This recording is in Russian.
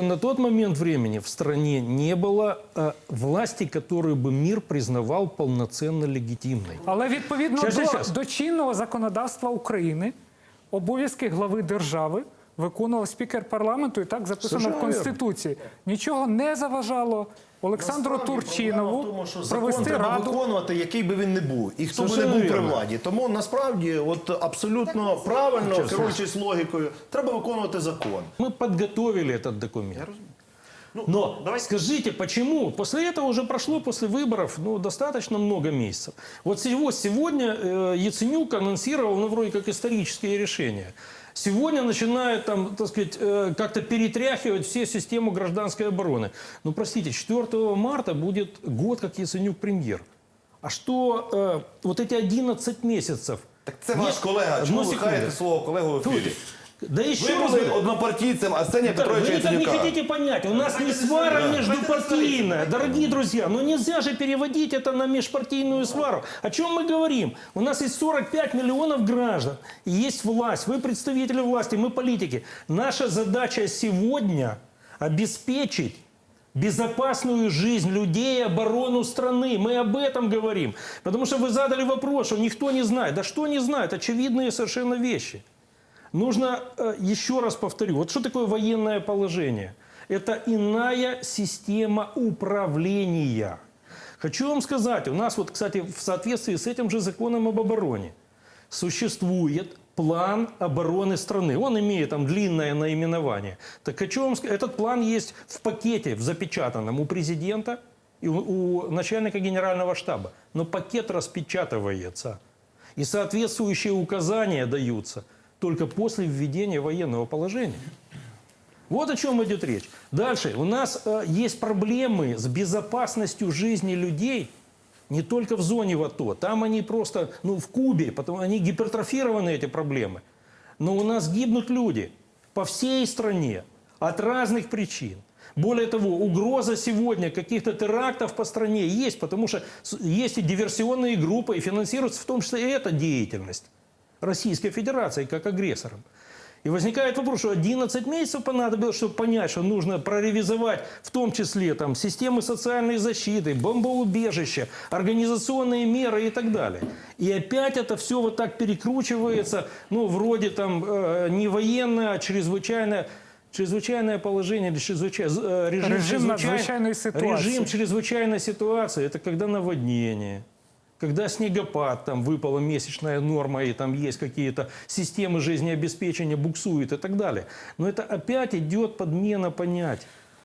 На тот момент времени в стране не было э, власти, которую бы мир признавал полноценно легитимной. Але відповідно Щас, до, щас, щас. до чинного законодавства України обов'язки глави держави виконував спікер парламенту, і так записано в Совершенно Конституції. Нічого не заважало Олександру Насправді, Турчинову тому, що закон провести треба раду. виконувати, який би він не був, і хто би не був при владі. Тому насправді, от абсолютно правильно, керуючись логікою, треба виконувати закон. Ми підготовили этот документ. Но скажите, почему? После этого уже прошло, после выборов, ну, достаточно много месяцев. Вот сего- сегодня э, Яценюк анонсировал, ну, вроде как исторические решения. Сегодня начинает там, так сказать, э, как-то перетряхивать все систему гражданской обороны. Ну, простите, 4 марта будет год, как Яценюк премьер. А что э, вот эти 11 месяцев? Так це ваш колега. Одну Чому ви секунду. хаєте свого колегу в ефірі? Да еще були говорю, однопартійцем Арсенія Да, Петровича Вы никак не хотите понять. У нас не свара междупартийная, дорогие друзья. Но нельзя же переводить это на межпартийную свару. О чем мы говорим? У нас есть 45 миллионов граждан. и Есть власть. Вы представители власти, мы политики. Наша задача сегодня обеспечить безопасную жизнь людей и оборону страны. Мы об этом говорим. Потому что вы задали вопрос, что никто не знает. Да что не знает? Очевидные совершенно вещи. Нужно, э, еще раз повторю, вот что такое военное положение? Это иная система управления. Хочу вам сказать, у нас вот, кстати, в соответствии с этим же законом об обороне существует план обороны страны. Он имеет там длинное наименование. Так хочу вам сказать, этот план есть в пакете, в запечатанном у президента и у, у начальника генерального штаба. Но пакет распечатывается. И соответствующие указания даются только после введения военного положения. Вот о чем идет речь. Дальше. У нас э, есть проблемы с безопасностью жизни людей не только в зоне в АТО. Там они просто, ну, в Кубе, потому они гипертрофированы, эти проблемы. Но у нас гибнут люди по всей стране от разных причин. Более того, угроза сегодня каких-то терактов по стране есть, потому что есть и диверсионные группы, и финансируется в том числе и эта деятельность Российской Федерации как агрессором. И возникает вопрос, что 11 месяцев понадобилось, чтобы понять, что нужно проревизовать в том числе там, системы социальной защиты, бомбоубежища, организационные меры и так далее. И опять это все вот так перекручивается, ну, вроде там э, не военное, а чрезвычайное, чрезвычайное положение или чрезвычай- э, режим, Режим чрезвычай- надзвычайной ситуации. Режим чрезвычайной ситуации – это когда наводнение, когда снегопад, там выпала месячная норма, и там есть какие-то системы жизнеобеспечения, буксуют и так далее. Но это опять идет подмена понятий.